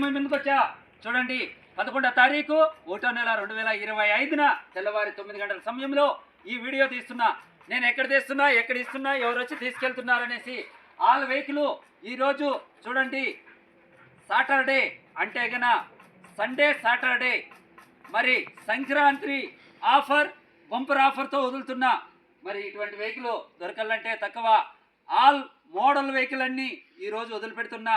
ఈరోజు వచ్చా? చూడండి పదకొండో తారీఖు ఒకటో నెల రెండు వేల ఇరవై ఐదున తెల్లవారి తొమ్మిది గంటల సమయంలో ఈ వీడియో తీస్తున్నా. నేను ఎక్కడ తీస్తున్నా ఎక్కడ ఇస్తున్నా ఎవరు వచ్చి తీసుకెళ్తున్నారనేసి ఆల్ వెహికల్ ఈరోజు చూడండి సాటర్డే అంటే గన సండే సాటర్డే. మరి సంక్రాంతి ఆఫర్ బంపర్ ఆఫర్తో వదులుతున్నా. మరి ఇటువంటి వెహికల్ దొరకాలంటే తక్కువ. ఆల్ మోడల్ వెహికల్ అన్నీ ఈరోజు వదిలిపెడుతున్నా.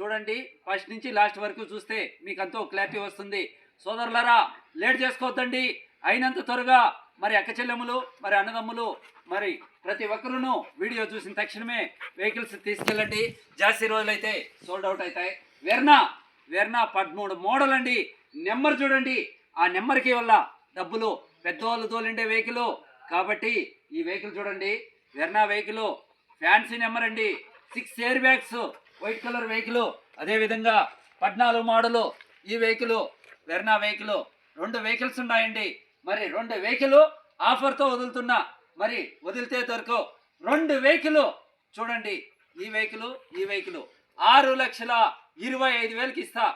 చూడండి ఫస్ట్ నుంచి లాస్ట్ వరకు చూస్తే మీకు అంతో క్లారిటీ వస్తుంది. సోదరులరా లేట్ చేసుకోవద్దండి. అయినంత త్వరగా మరి అక్క చెల్లెములు మరి అన్నదమ్ములు మరి ప్రతి ఒక్కరూను వీడియో చూసిన తక్షణమే వెహికల్స్ తీసుకెళ్ళండి. జాస్తి రోజులైతే సోల్డ్ అవుట్ అవుతాయి వెర్నా వెర్నా పదమూడు మోడల్ అండి. నెంబర్ చూడండి. ఆ నెంబర్కి వల్ల డబ్బులు పెద్దవాళ్ళు తోలిండే వెహికల్. కాబట్టి ఈ వెహికల్ చూడండి. వెర్నా వెహికల్ ఫ్యాన్సీ నెంబర్ అండి. Six air bags. White colour vehicle అదేవిధంగా పద్నాలుగు మోడలు ఈ వెహికల్ వెర్నా వెహికల్ రెండు వెహికల్స్ ఉన్నాయండి. మరి రెండు వెహికల్ ఆఫర్తో వదులుతున్నా మరి వదిలితే దొరకు రెండు వెహికల్ చూడండి ఈ వెహికల్ ఈ వెహికల్ ఆరు లక్షల ఇరవై ఐదు వేలకి ఇస్తా.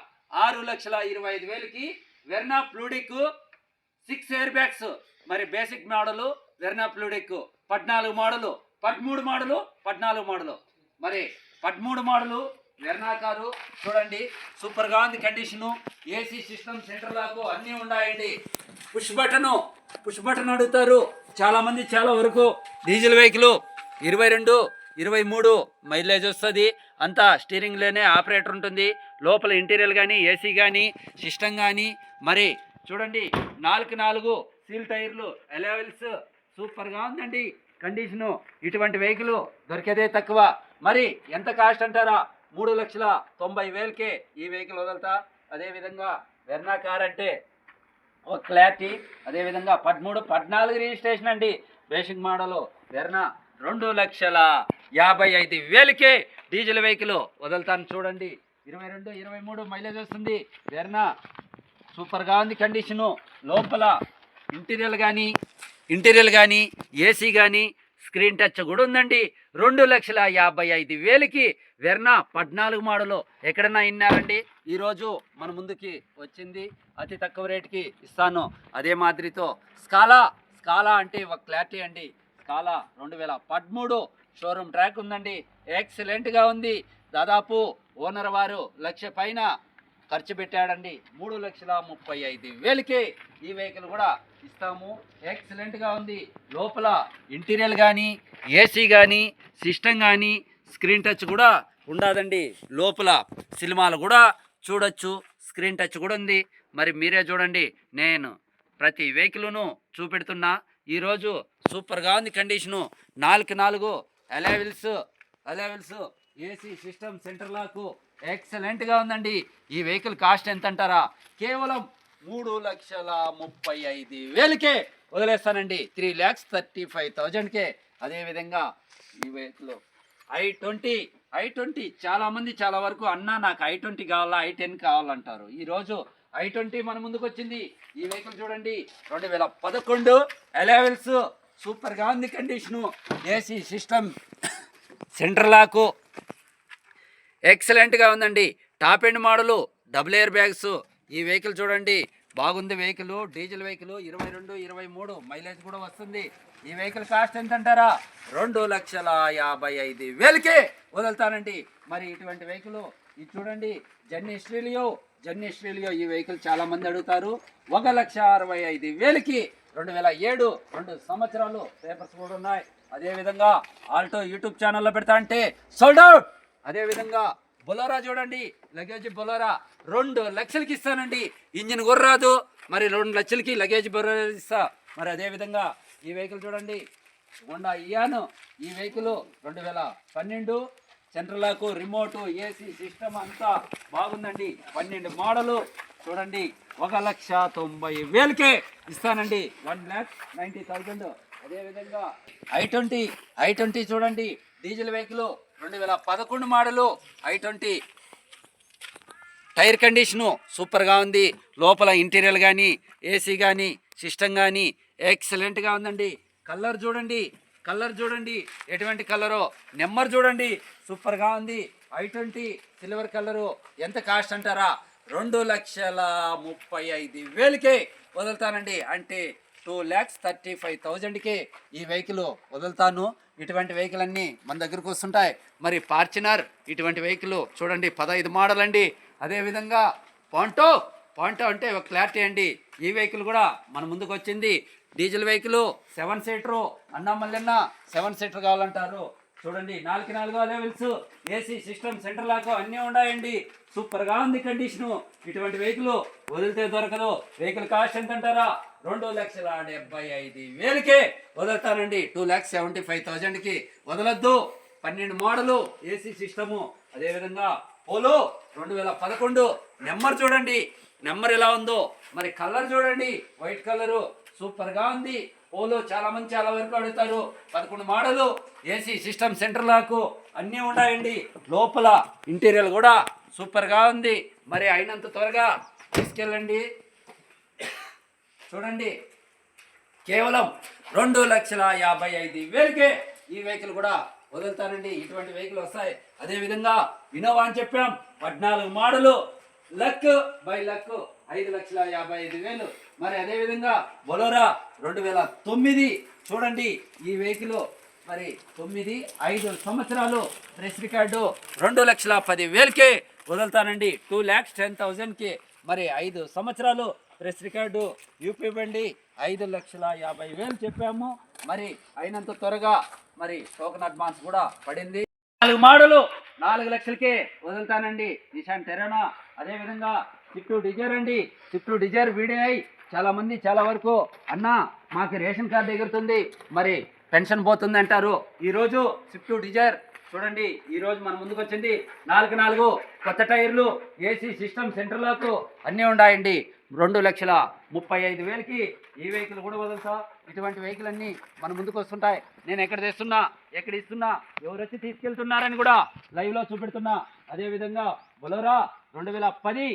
ఆరు లక్షల ఇరవై ఐదు వేలకి Verna fluidic six air bags మరి బేసిక్ మోడలు వెర్నా ప్లూడిక్ పద్నాలుగు మోడలు పదమూడు మోడలు పద్నాలుగు మోడలు. మరి పదమూడు మోడలు వెర్నా కారు. చూడండి సూపర్గా ఉంది condition AC system centre lock అన్నీ ఉన్నాయండి. పుష్ బటను పుష్ బటన్ అడుగుతారు. చాలా మంది చాలా వరకు డీజిల్ వెహికల్ ఇరవై రెండు ఇరవై మూడు మైలేజ్ వస్తుంది. అంతా స్టీరింగ్లోనే ఆపరేటర్ ఉంటుంది. లోపల ఇంటీరియర్ కానీ ఏసీ కానీ సిస్టమ్ కానీ మరి చూడండి నాలుగు నాలుగు సీల్ టైర్లు ఎలెవెల్స్ సూపర్గా ఉందండి. కండిషను ఇటువంటి వెహికల్ దొరికేదే తక్కువ. మరి ఎంత కాస్ట్ అంటారా? మూడు లక్షల తొంభై వేలకే ఈ వెహికల్ వదులుతా. అదేవిధంగా వెర్నా కార్ అంటే ఒక క్లారిటీ అదేవిధంగా పదమూడు పద్నాలుగు రిజిస్ట్రేషన్ అండి. బేసిక్ మోడల్ వెర్నా రెండు లక్షల యాభై ఐదు వేలకే డీజిల్ వెహికల్ వదులుతాను చూడండి. ఇరవై రెండు ఇరవై మూడు మైలేజ్ వస్తుంది. వెర్నా సూపర్గా ఉంది కండిషను. లోపల ఇంటీరియల్ కానీ ఇంటీరియర్ కానీ ఏసీ కానీ స్క్రీన్ టచ్ కూడా ఉందండి. రెండు లక్షల యాభై ఐదు వేలకి వెర్నా పద్నాలుగు మోడలు. ఎక్కడన్నా విన్నారండి ఈరోజు మన ముందుకి వచ్చింది. అతి తక్కువ రేటుకి ఇస్తాను. అదే మాదిరితో స్కాలా స్కాలా అంటే ఒక క్లారిటీ అండి. స్కాలా రెండు వేల పదమూడు షోరూమ్ ట్రాక్ ఉందండి. ఎక్సలెంట్గా ఉంది. దాదాపు ఓనర్ వారు లక్ష పైన ఖర్చు పెట్టాడండి. మూడు లక్షల ముప్పై ఐదు వేలకే ఈ వెహికల్ కూడా ఇస్తాము. ఎక్సలెంట్గా ఉంది. లోపల ఇంటీరియర్ కానీ ఏసీ కానీ సిస్టమ్ కానీ స్క్రీన్ టచ్ కూడా ఉండదండి. లోపల సినిమాలు కూడా చూడొచ్చు. స్క్రీన్ టచ్ కూడా ఉంది. మరి మీరే చూడండి. నేను ప్రతి వెహికల్ను చూపెడుతున్నా. ఈరోజు సూపర్గా ఉంది కండిషను నాలుగు నాలుగు alloy wheels alloy wheels AC system centre lock ఎక్సలెంట్గా ఉందండి. ఈ వెహికల్ కాస్ట్ ఎంత అంటారా కేవలం మూడు లక్షల ముప్పై ఐదు వేలకే వదిలేస్తానండి. త్రీ ల్యాక్స్ థర్టీ ఫైవ్ థౌజండ్కే. అదేవిధంగా ఈ vehicle I twenty I twenty చాలామంది చాలా వరకు అన్న నాకు ఐ ట్వంటీ కావాలా ఐ టెన్ కావాలంటారు. ఈరోజు ఐ ట్వంటీ మన ముందుకు వచ్చింది ఈ వెహికల్ చూడండి. రెండు వేల పదకొండు ఎలెవెల్స్ సూపర్గా ఉంది condition. AC system centre lock ఎక్సలెంట్గా ఉందండి. Top end model double air bags ఈ వెహికల్ చూడండి. బాగుంది వెహికల్ డీజిల్ వెహికల్ ఇరవై రెండు ఇరవై మూడు మైలేజ్ కూడా వస్తుంది. ఈ వెహికల్ కాస్ట్ ఎంత అంటారా రెండు లక్షల యాభై ఐదు వేలకే వదులుతానండి. మరి ఇటువంటి వెహికల్ ఇది చూడండి. జర్నీ స్ట్రీలియో జర్నీ స్ట్రీలియో ఈ వెహికల్ చాలా మంది అడుగుతారు. ఒక లక్ష అరవై ఐదు వేలకి రెండు వేల ఏడు రెండు సంవత్సరాలు పేపర్స్ కూడా ఉన్నాయి. అదేవిధంగా ఆల్టో యూట్యూబ్ ఛానల్లో పెడతా అంటే సోల్డ్ అవుట్ అదేవిధంగా బొలోరా చూడండి. లగేజ్ బొలోరా రెండు లక్షలకి ఇస్తానండి. ఇంజిన్ గుర్రాదు. మరి రెండు లక్షలకి లగేజ్ బొలోరా ఇస్తా. మరి అదేవిధంగా ఈ వెహికల్ చూడండి. మొన్న ఇయాను. ఈ వెహికల్ రెండు వేల పన్నెండు. సెంట్రల్ లాకు రిమోట్ ఏసీ సిస్టమ్ అంతా బాగుందండి. పన్నెండు మోడలు. చూడండి. ఒక లక్ష తొంభై వేలకే ఇస్తానండి. One lakh ninety thousand. అదేవిధంగా ఐ ట్వంటీ. ఐ ట్వంటీ చూడండి. డీజిల్ వెహికల్ రెండు వేల పదకొండు model I twenty tyre condition సూపర్గా ఉంది. లోపల ఇంటీరియర్ కానీ ఏసీ కానీ సిస్టమ్ కానీ ఎక్సలెంట్గా ఉందండి. కలర్ చూడండి కలర్ చూడండి. ఎటువంటి కలరు? నెంబర్ చూడండి. సూపర్గా ఉంది. ఐ ట్వంటీ సిల్వర్ కలరు ఎంత కాస్ట్ అంటారా? రెండు లక్షల ముప్పై ఐదు వేలకే వదులుతానండి. అంటే టూ ల్యాక్స్ థర్టీ ఫైవ్ థౌజండ్కి ఈ వెహికల్ వదులుతాను. ఇటువంటి వెహికల్ అన్నీ మన దగ్గరకు వస్తుంటాయి. మరి ఫార్చునర్ ఇటువంటి వెహికల్ చూడండి పదహైదు మోడల్ అండి అదేవిధంగా పాంటో పాంటో అంటే ఒక క్లారిటీ అండి. ఈ వెహికల్ కూడా మన ముందుకు వచ్చింది. డీజిల్ వెహికల్ సెవెన్ సీటరు అన్నా మల్లెన్న సెవెన్ సీటర్ కావాలంటారు. చూడండి నాలుగు నాలుగు లెవెల్స్ ఏసీ సిస్టమ్ సెంటర్ లాగా అన్నీ ఉన్నాయండి. సూపర్గా ఉంది కండిషను. ఇటువంటి వెహికల్ వదిలితే దొరకదు. వెహికల్ కాస్ట్ ఎంత అంటారా రెండు లక్షల డెబ్బై ఐదు వేలకే వదులుతానండి. టూ ల్యాక్స్ సెవెంటీ ఫైవ్ థౌజండ్కి వదలొద్దు. పన్నెండు మోడలు ఏసీ సిస్టము. అదేవిధంగా పోలో రెండు వేల పదకొండు. నెంబర్ చూడండి. నెంబర్ ఎలా ఉందో. మరి కలర్ చూడండి. వైట్ కలరు సూపర్గా ఉంది. పోలో చాలా మంది చాలా వరకు అడుగుతారు. పదకొండు model AC system centre lock అన్నీ ఉన్నాయండి. లోపల ఇంటీరియర్ కూడా సూపర్గా ఉంది. మరి అయినంత త్వరగా తీసుకెళ్ళండి. చూడండి. కేవలం రెండు లక్షల యాభై ఐదు వేలకే ఈ వెహికల్ కూడా వదులుతానండి. ఇటువంటి వెహికల్ వస్తాయి. అదేవిధంగా ఇనోవా ఇన్నోవా అని చెప్పాం. పద్నాలుగు మోడలు. లక్ బై లక్ ఐదు లక్షల యాభై ఐదు వేలు. మరి అదేవిధంగా బొలోరా రెండు వేల తొమ్మిది. చూడండి ఈ వెహికల్. మరి తొమ్మిది ఐదు సంవత్సరాలు ప్రెస్ రికార్డు. రెండు లక్షల పది వేలకే వదులుతానండి. టూ ల్యాక్స్ టెన్ థౌజండ్కి. మరి ఐదు సంవత్సరాలు ప్రెస్ రికార్డు యూపీ బండి ఐదు లక్షల యాభై వేలు చెప్పాము. మరి అయినంత త్వరగా మరి టోకన్ అడ్వాన్స్ కూడా పడింది. నాలుగు మాడలు నాలుగు లక్షలకే వదులుతానండి. నిషాన్ టెరానా అదేవిధంగా స్విఫ్ట్ డిజైర్ అండి. స్విఫ్ట్ డిజైర్ వీడిఐ చాలా మంది చాలా వరకు అన్న మాకు రేషన్ కార్డు ఎగురుతుంది. మరి పెన్షన్ పోతుంది అంటారు. ఈరోజు స్విఫ్ట్ డిజైర్ చూడండి ఈరోజు మన ముందుకు వచ్చింది. నాలుగు నాలుగు కొత్త టైర్లు ఏసీ సిస్టమ్ సెంటర్లకు అన్నీ ఉన్నాయండి. రెండు లక్షల ముప్పై ఐదు వేలకి ఈ వెహికల్ కూడా వదులుతా. ఇటువంటి వెహికల్ అన్నీ మన ముందుకు వస్తుంటాయి. నేను ఎక్కడ తెస్తున్నా ఎక్కడ ఇస్తున్నా ఎవరు వచ్చి తీసుకెళ్తున్నారని కూడా లైవ్లో చూపెడుతున్నా. అదేవిధంగా బొలోరా రెండు వేల పది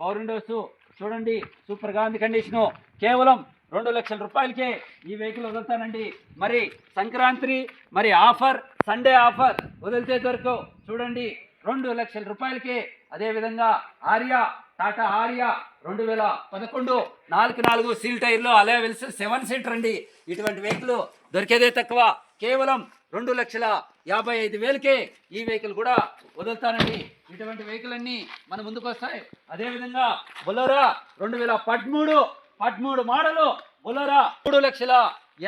పవర్ విండోస్ చూడండి సూపర్గా ఉంది కండిషను కేవలం రెండు లక్షల రూపాయలకే ఈ వెహికల్ వదులుతానండి. మరి సంక్రాంతి మరి ఆఫర్ సండే ఆఫర్ వదిలితే దొరకు చూడండి రెండు లక్షల రూపాయలకే అదేవిధంగా ఆర్యా టాటా ఆర్యా రెండు వేల పదకొండు నాలుగు నాలుగు సీల్ టైర్లు అలా వెలిసి సెవెన్ సీటర్ అండి. ఇటువంటి వెహికల్ దొరికేదే తక్కువ. కేవలం రెండు లక్షల యాభై ఐదు వేలకే ఈ వెహికల్ కూడా వదులుతానండి ఇటువంటి వెహికల్ అన్నీ మన ముందుకు వస్తాయి. అదేవిధంగా బొలరా రెండు వేల పదమూడు పదమూడు మోడలు బొలరా మూడు లక్షల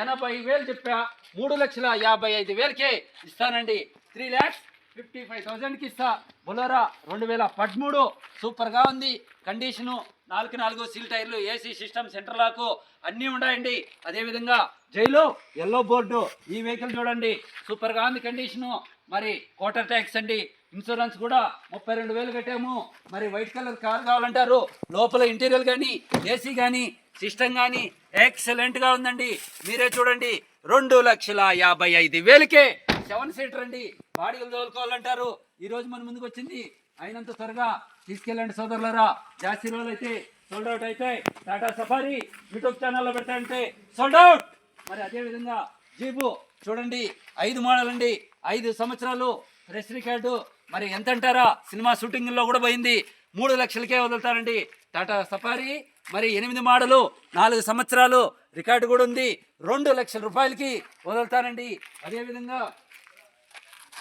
ఎనభై వేలు చెప్పా. మూడు లక్షల యాభై ఐదు వేలకే ఇస్తానండి. త్రీ ల్యాక్స్ ఫిఫ్టీ ఫైవ్ థౌజండ్కి ఇస్తా. బొలోరా రెండు వేల పదమూడు సూపర్గా ఉంది. కండిషను నాలుగు నాలుగు సీల్ టైర్లు ఏసీ సిస్టమ్ సెంటర్ లాకు అన్నీ ఉన్నాయండి. అదేవిధంగా జైలు ఎల్లో బోర్డు ఈ వెహికల్ చూడండి. సూపర్గా ఉంది కండిషను. మరి కోటర్ ట్యాక్స్ అండి. ఇన్సూరెన్స్ కూడా ముప్పై రెండు వేలు కట్టాము. మరి వైట్ కలర్ కార్ కావాలంటారు. లోపల ఇంటీరియర్ కానీ ఏసీ కానీ సిస్టమ్ కానీ ఎక్సలెంట్గా ఉందండి. మీరే చూడండి. రెండు లక్షల యాభై ఐదు వేలకే సెవెన్ సీటర్ అండి. బాడీలు తోలుకోవాలంటారు. ఈ రోజు మన ముందుకు వచ్చింది అయినంత త్వరగా తీసుకెళ్ళండి సోదరులరా. జాస్తి రోజులు అయితే సోల్డ్ అవుట్ అయితే టాటా సఫారీ యూట్యూబ్ ఛానల్లో పెట్టాలంటే సోల్డ్ అవుట్ మరి అదేవిధంగా జీపు జీబు చూడండి ఐదు మోడల్ అండి ఐదు సంవత్సరాలు ప్రెస్ రికార్డు మరి ఎంత అంటారా? సినిమా షూటింగ్లో కూడా పోయింది. మూడు లక్షలకే వదులుతారండి. టాటా సఫారీ మరి ఎనిమిది మోడలు నాలుగు సంవత్సరాలు రికార్డు కూడా ఉంది. రెండు లక్షల రూపాయలకి వదులుతారండి. అదేవిధంగా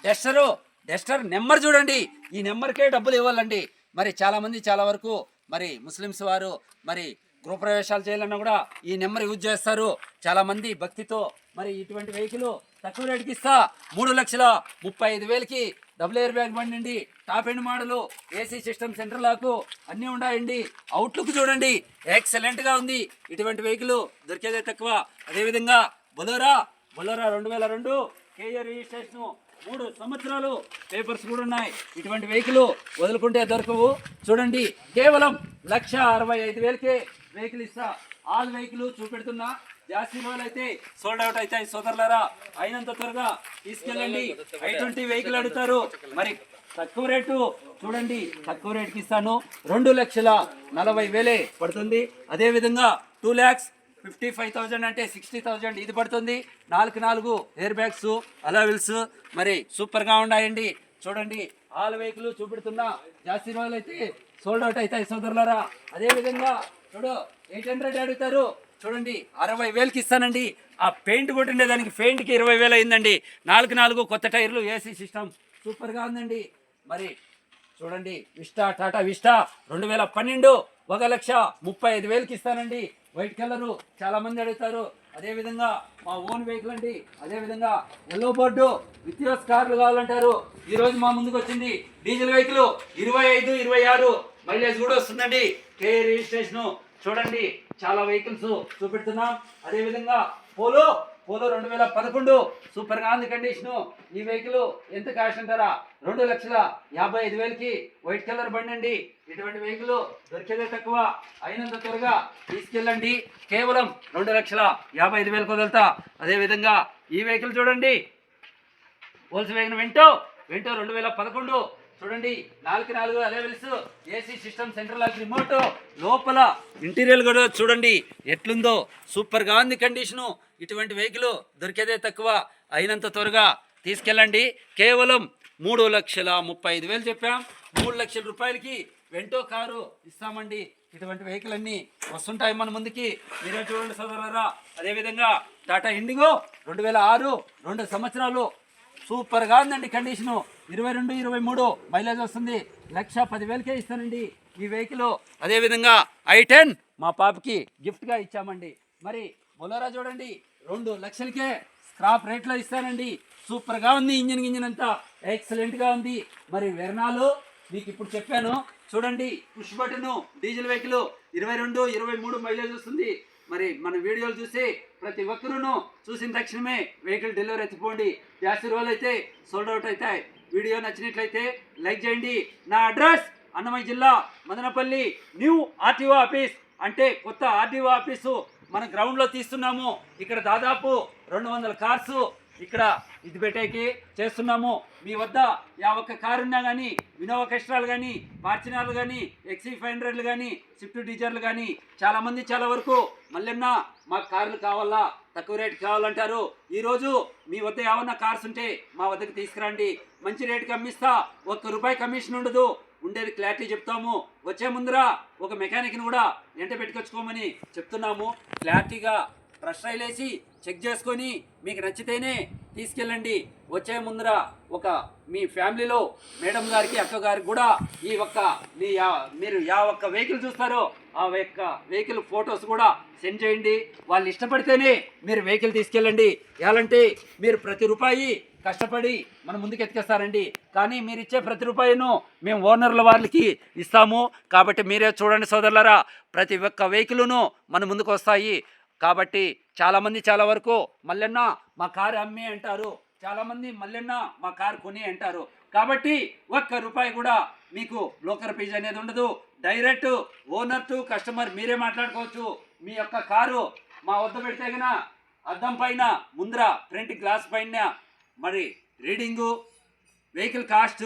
డెస్టరు డెస్టర్ నెంబర్ చూడండి. ఈ నెంబర్కే డబ్బులు ఇవ్వాలండి. మరి చాలామంది చాలా వరకు మరి ముస్లిమ్స్ వారు మరి గృహప్రవేశాలు చేయాలన్నా కూడా ఈ నెంబర్ యూజ్ చేస్తారు. చాలామంది భక్తితో మరి ఇటువంటి వెహికల్ తక్కువ రేటుకి ఇస్తా. మూడు లక్షల ముప్పై ఐదు వేలకి డబుల్ ఎయిర్ బ్యాగ్ బండి అండి top end model AC system centre lock అన్నీ ఉన్నాయండి. అవుట్లుక్ చూడండి. ఎక్సలెంట్గా ఉంది. ఇటువంటి వెహికల్ దొరికేదే తక్కువ. అదేవిధంగా బొలోరా బొలోరా రెండు వేల రెండు కేజీ రిజిస్ట్రేషను మూడు సంవత్సరాలు పేపర్స్ కూడా ఉన్నాయి. ఇటువంటి వెహికల్ వదులుకుంటే దొరకవు. చూడండి కేవలం లక్ష అరవై ఐదు వేలకే వెహికల్ ఇస్తా. ఆల్ వెహికల్ చూపెడుతున్నా. జాస్తి అయితే సోల్డ్ అవుట్ అవుతాయి సోదరులారా. అయినంత త్వరగా తీసుకెళ్ళండి. ఐ ట్వంటీ వెహికల్ అడుగుతారు. మరి తక్కువ రేటు చూడండి తక్కువ రేటుకి ఇస్తాను. రెండు లక్షల నలభై వేలే పడుతుంది. అదేవిధంగా two lakhs fifty five thousand అంటే సిక్స్టీ థౌజండ్ ఇది పడుతుంది. నాలుగు నాలుగు ఎయిర్ బ్యాగ్స్ అలవిల్స్. మరి సూపర్గా ఉన్నాయండి. చూడండి ఆల్ వెహికల్ చూపెడుతున్నా జాస్తి రోజులు అయితే సోల్డ్ అవుట్ అవుతాయి సోదరులరా. అదేవిధంగా చూడు ఎయిట్ హండ్రెడ్ అడుగుతారు. చూడండి అరవై వేలకి ఇస్తానండి. ఆ పెయింట్ కొట్టిండే దానికి పెయింట్కి ఇరవై వేలు అయిందండి. నాలుగు నాలుగు కొత్త టైర్లు ఏసీ సిస్టమ్ సూపర్గా ఉందండి. మరి చూడండి విస్టా టాటా విస్టా రెండు వేల పన్నెండు ఒక లక్ష ముప్పై ఐదు వేలకి ఇస్తానండి. వైట్ కలరు చాలామంది అడుగుతారు. అదేవిధంగా మా ఓన్ వెహికల్ అండి. అదేవిధంగా ఎల్లో బోర్డు విత్యాస్ కార్లు కావాలంటారు. ఈరోజు మా ముందుకు వచ్చింది డీజిల్ వెహికల్ ఇరవై ఐదు ఇరవై ఆరు మైలేజ్ కూడా వస్తుందండి. K registration. చూడండి చాలా వెహికల్స్ చూపెడుతున్నాం. అదేవిధంగా పోలో పోలో రెండు వేల పదకొండు సూపర్గా ఉంది కండిషన్ ఈ వెహికల్ ఎంత కాస్ట్ అంటారా? రెండు లక్షల యాభై ఐదు వేలకి వైట్ కలర్ బండి అండి. ఇటువంటి వెహికల్ దొరికేదే తక్కువ. అయినంత త్వరగా తీసుకెళ్ళండి. కేవలం రెండు లక్షల యాభై ఐదు వేలకు వదులుతా. అదే విధంగా ఈ వెహికల్ చూడండి. హోల్స్ వేగన్ వింటో వింటో రెండు వేల పదకొండు చూడండి నాలుగు నాలుగు alloy wheels AC system central lock remote లోపల ఇంటీరియర్ కూడా చూడండి ఎట్లుందో. సూపర్గా ఉంది కండిషను ఇటువంటి వెహికల్ దొరికేదే తక్కువ. అయినంత త్వరగా తీసుకెళ్ళండి. కేవలం మూడు లక్షల ముప్పై ఐదు వేలు చెప్పాం. మూడు లక్షల రూపాయలకి వెంటో కారు ఇస్తామండి. ఇటువంటి వెహికల్ అన్నీ వస్తుంటాయి మన ముందుకి. మీరే చూడండి సోదరులారా. అదేవిధంగా టాటా ఇండిగో రెండు వేల ఆరు రెండు సంవత్సరాలు. సూపర్గా ఉందండి కండిషను ఇరవై రెండు ఇరవై మూడు మైలేజ్ వస్తుంది. లక్ష పదివేలకే ఇస్తానండి ఈ వెహికల్. అదేవిధంగా ఐ టెన్ మా పాపకి గిఫ్ట్గా ఇచ్చామండి. మరి బొలోరా చూడండి రెండు లక్షలకే స్క్రాప్ రేట్లో ఇస్తానండి. సూపర్గా ఉంది ఇంజిన్ గింజిన్ అంతా. ఎక్సలెంట్గా ఉంది. మరి వెర్నాలు మీకు ఇప్పుడు చెప్పాను. చూడండి పుష్ బటన్ డీజిల్ వెహికల్ ఇరవై రెండు ఇరవై మూడు మైలేజ్ వస్తుంది. మరి మన వీడియోలు చూసి ప్రతి ఒక్కరూను చూసిన తక్షణమే వెహికల్ డెలివరీ ఎత్తిపోండి. జాస్తి రోజులు అయితే సోల్డ్ అవుట్ అవుతాయి. వీడియో నచ్చినట్లయితే లైక్ చేయండి. నా అడ్రస్ అన్నమయ్య జిల్లా మదనపల్లి న్యూ ఆర్టీఓ ఆఫీస్. అంటే కొత్త ఆర్టీఓ ఆఫీసు మన గ్రౌండ్లో తీస్తున్నాము. ఇక్కడ దాదాపు రెండు వందల కార్సు ఇక్కడ ఇది పెట్టేకి చేస్తున్నాము. మీ వద్ద యా ఒక్క కారున్నా కానీ వినోవా కెస్ట్రాలు కానీ ఫార్చునర్లు కానీ ఎక్సీ ఫైవ్ హండ్రెడ్లు కానీ స్విఫ్ట్ డీజర్లు కానీ చాలామంది చాలా వరకు మళ్ళీ మాకు కార్లు కావాలా తక్కువ రేటు కావాలంటారు. ఈరోజు మీ వద్ద ఏమన్నా కార్స్ ఉంటే మా వద్దకు తీసుకురండి. మంచి రేటుకి అమ్మిస్తా ఒక్క రూపాయి కమిషన్ ఉండదు. ఉండేది క్లారిటీ చెప్తాము. వచ్చే ముందర ఒక మెకానిక్ని కూడా ఎంట పెట్టుకొచ్చుకోమని చెప్తున్నాము. క్లారిటీగా బ్రష్ రైల్ వేసి చెక్ చేసుకొని మీకు నచ్చితేనే తీసుకెళ్ళండి. వచ్చే ముందర ఒక మీ ఫ్యామిలీలో మేడం గారికి అక్క గారికి కూడా ఈ ఒక్క మీ యా- మీరు యా ఒక్క వెహికల్ చూస్తారో ఆ యొక్క వెహికల్ ఫొటోస్ కూడా సెండ్ చేయండి. వాళ్ళు ఇష్టపడితేనే మీరు వెహికల్ తీసుకెళ్ళండి. ఎలాంటే మీరు ప్రతి రూపాయి కష్టపడి మనం ముందుకు ఎత్తికేస్తారండి కానీ మీరు ఇచ్చే ప్రతి రూపాయిను మేము ఓనర్ల వాళ్ళకి ఇస్తాము. కాబట్టి మీరే చూడండి సోదరులరా ప్రతి ఒక్క వెహికల్ను మన ముందుకు వస్తాయి. కాబట్టి చాలామంది చాలా వరకు మల్లెన్న మా కారు అమ్మి అంటారు. చాలామంది మల్లెన్న మా కారు కొని అంటారు. కాబట్టి ఒక్క రూపాయి కూడా మీకు లోకర్ ఫీజు అనేది ఉండదు. డైరెక్ట్ ఓనర్ టు కస్టమర్ మీరే మాట్లాడుకోవచ్చు. మీ యొక్క కారు మా వద్ద పెడితే గన అద్దం పైన ముందర ఫ్రంట్ గ్లాస్ పైన మరి రీడింగు వెహికల్ కాస్ట్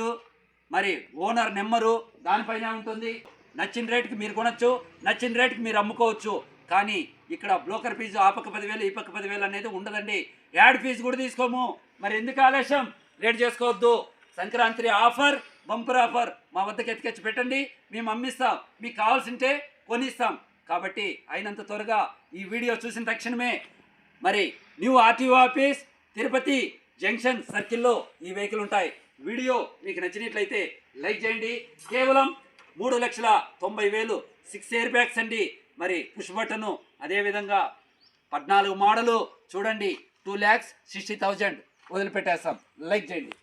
మరి ఓనర్ నెంబరు దానిపైన ఉంటుంది. నచ్చిన రేటుకి మీరు కొనొచ్చు. నచ్చిన రేటుకి మీరు అమ్ముకోవచ్చు. కానీ ఇక్కడ బ్రోకర్ ఫీజు ఆ పక్క పదివేలు ఈ పక్క పదివేలు అనేది ఉండదండి. యాడ్ ఫీజు కూడా తీసుకోము. మరి ఎందుకు ఆలస్యం? రేట్ చేసుకోవద్దు. సంక్రాంతి ఆఫర్ బంపర్ ఆఫర్ మా వద్దకు ఎత్తికెచ్చి పెట్టండి. మేము అమ్మిస్తాం. మీకు కావాల్సింటే కొనిస్తాం. కాబట్టి అయినంత త్వరగా ఈ వీడియో చూసిన తక్షణమే మరి new RTO office Tirupati junction సర్కిల్లో ఈ వెహికల్ ఉంటాయి. వీడియో మీకు నచ్చినట్లయితే లైక్ చేయండి. కేవలం మూడు లక్షల తొంభై వేలు సిక్స్ ఎయిర్ బ్యాగ్స్ అండి. మరి పుష్ బటను అదేవిధంగా పద్నాలుగు మోడలు చూడండి. టూ ల్యాక్స్ సిక్స్టీ థౌజండ్ వదిలిపెట్టేస్తాం. లైక్ చేయండి.